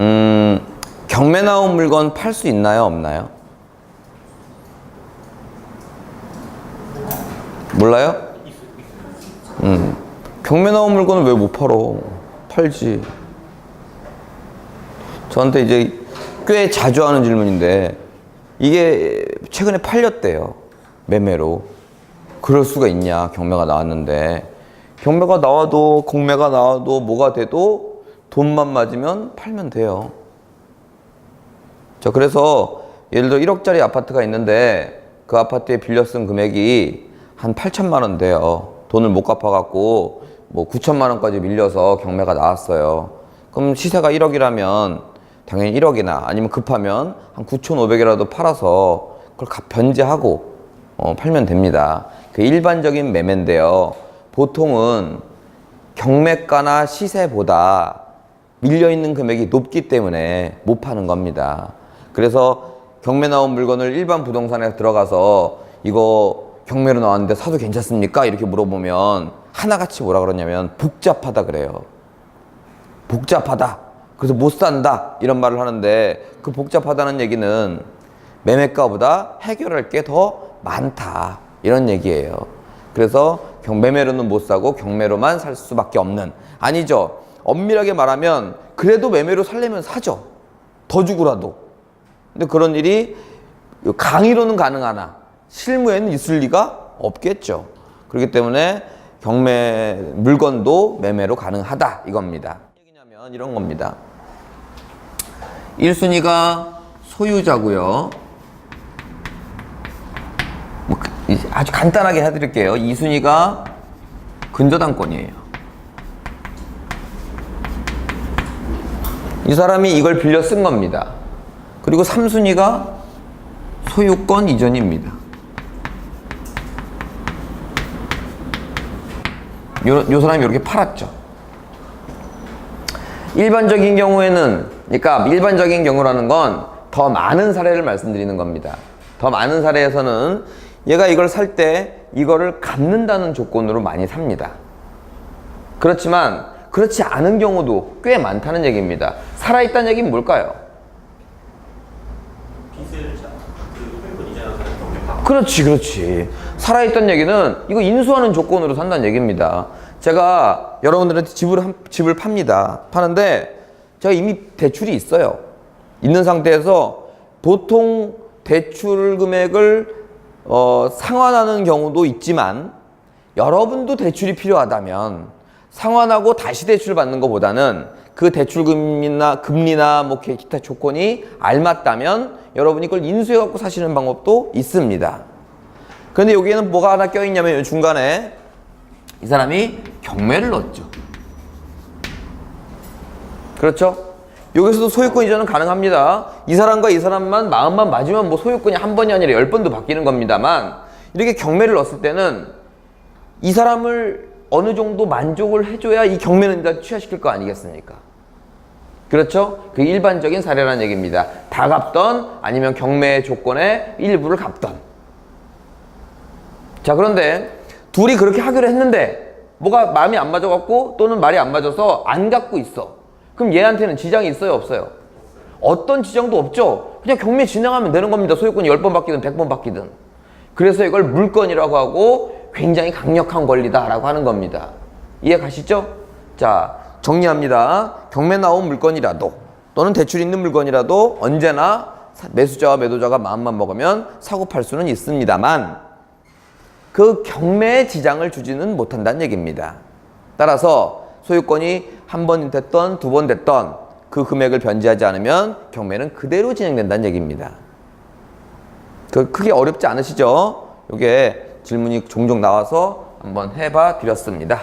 음, 경매 나온 물건 팔 수 있나요, 없나요? 몰라요? 음, 경매 나온 물건을 왜못 팔어? 팔지. 저한테 이제 꽤 자주 하는 질문인데 이게 최근에 팔렸대요. 매매로. 그럴 수가 있냐, 경매가 나왔는데. 경매가 나와도, 공매가 나와도, 뭐가 돼도 돈만 맞으면 팔면 돼요. 자, 그래서 예를 들어 1억짜리 아파트가 있는데 그 아파트에 빌려 쓴 금액이 한 8천만 원 돼요. 돈을 못 갚아갖고 뭐 9천만 원까지 밀려서 경매가 나왔어요. 그럼 시세가 1억이라면 당연히 1억이나 아니면 급하면 한 9,500이라도 팔아서 그걸 갚- 변제하고 어, 팔면 됩니다. 그 일반적인 매매인데요. 보통은 경매가나 시세보다 밀려 있는 금액이 높기 때문에 못 파는 겁니다. 그래서 경매 나온 물건을 일반 부동산에 들어가서 이거 경매로 나왔는데 사도 괜찮습니까? 이렇게 물어보면 하나같이 뭐라 그러냐면 복잡하다 그래요. 복잡하다. 그래서 못 산다. 이런 말을 하는데 그 복잡하다는 얘기는 매매가보다 해결할 게 더 많다. 이런 얘기예요. 그래서 경- 매매로는 못 사고 경매로만 살 수밖에 없는. 아니죠. 엄밀하게 말하면 그래도 매매로 살려면 사죠. 더 주고라도. 근데 그런 일이 강의로는 가능하나 실무에는 있을 리가 없겠죠. 그렇기 때문에 경매 물건도 매매로 가능하다 이겁니다. 이런 겁니다. 1순위가 소유자고요. 뭐 그- 이- 아주 간단하게 해드릴게요. 2순위가 근저당권이에요. 이 사람이 이걸 빌려 쓴 겁니다. 그리고 3순위가 소유권 이전입니다. 요, 요 사람이 이렇게 팔았죠. 일반적인 경우에는, 그러니까 일반적인 경우라는 건 더 많은 사례를 말씀드리는 겁니다. 더 많은 사례에서는 얘가 이걸 살 때 이거를 갚는다는 조건으로 많이 삽니다. 그렇지만 그렇지 않은 경우도 꽤 많다는 얘기입니다. 살아있다는 얘기는 뭘까요? 그렇지, 그렇지. 살아있던 얘기는 이거 인수하는 조건으로 산다는 얘기입니다. 제가 여러분들한테 집을, 한- 집을 팝니다. 파는데 제가 이미 대출이 있어요. 있는 상태에서 보통 대출 금액을 어, 상환하는 경우도 있지만 여러분도 대출이 필요하다면 상환하고 다시 대출 받는 것보다는 그 대출금이나 금리나 뭐 기타 조건이 알맞다면 여러분이 그걸 인수해 갖고 사시는 방법도 있습니다. 그런데 여기에는 뭐가 하나 껴있냐면 이 중간에 이 사람이 경매를 넣었죠. 그렇죠? 여기서도 소유권 이전은 가능합니다. 이 사람과 이 사람만 마음만 맞으면 뭐 소유권이 한 번이 아니라 열 번도 바뀌는 겁니다만 이렇게 경매를 넣었을 때는 이 사람을 어느 정도 만족을 해줘야 이 경매는 다 취하시킬 거 아니겠습니까? 그렇죠? 그 일반적인 사례라는 얘기입니다. 다 갚던 아니면 경매 조건의 일부를 갚던. 자, 그런데 둘이 그렇게 하기로 했는데 뭐가 마음이 안 맞아갖고 또는 말이 안 맞아서 안 갖고 있어. 그럼 얘한테는 지장이 있어요, 없어요? 어떤 지장도 없죠? 그냥 경매 진행하면 되는 겁니다. 소유권이 10번 바뀌든 100번 바뀌든. 그래서 이걸 물건이라고 하고 굉장히 강력한 권리다라고 하는 겁니다. 이해 가시죠? 자, 정리합니다. 경매 나온 물건이라도 또는 대출 있는 물건이라도 언제나 사- 매수자와 매도자가 마음만 먹으면 사고 팔 수는 있습니다만 그 경매에 지장을 주지는 못한다는 얘기입니다. 따라서 소유권이 한 번 됐던 두 번 됐던 그 금액을 변제하지 않으면 경매는 그대로 진행된다는 얘기입니다. 그 크게 어렵지 않으시죠? 이게 질문이 종종 나와서 한번 해봐 드렸습니다.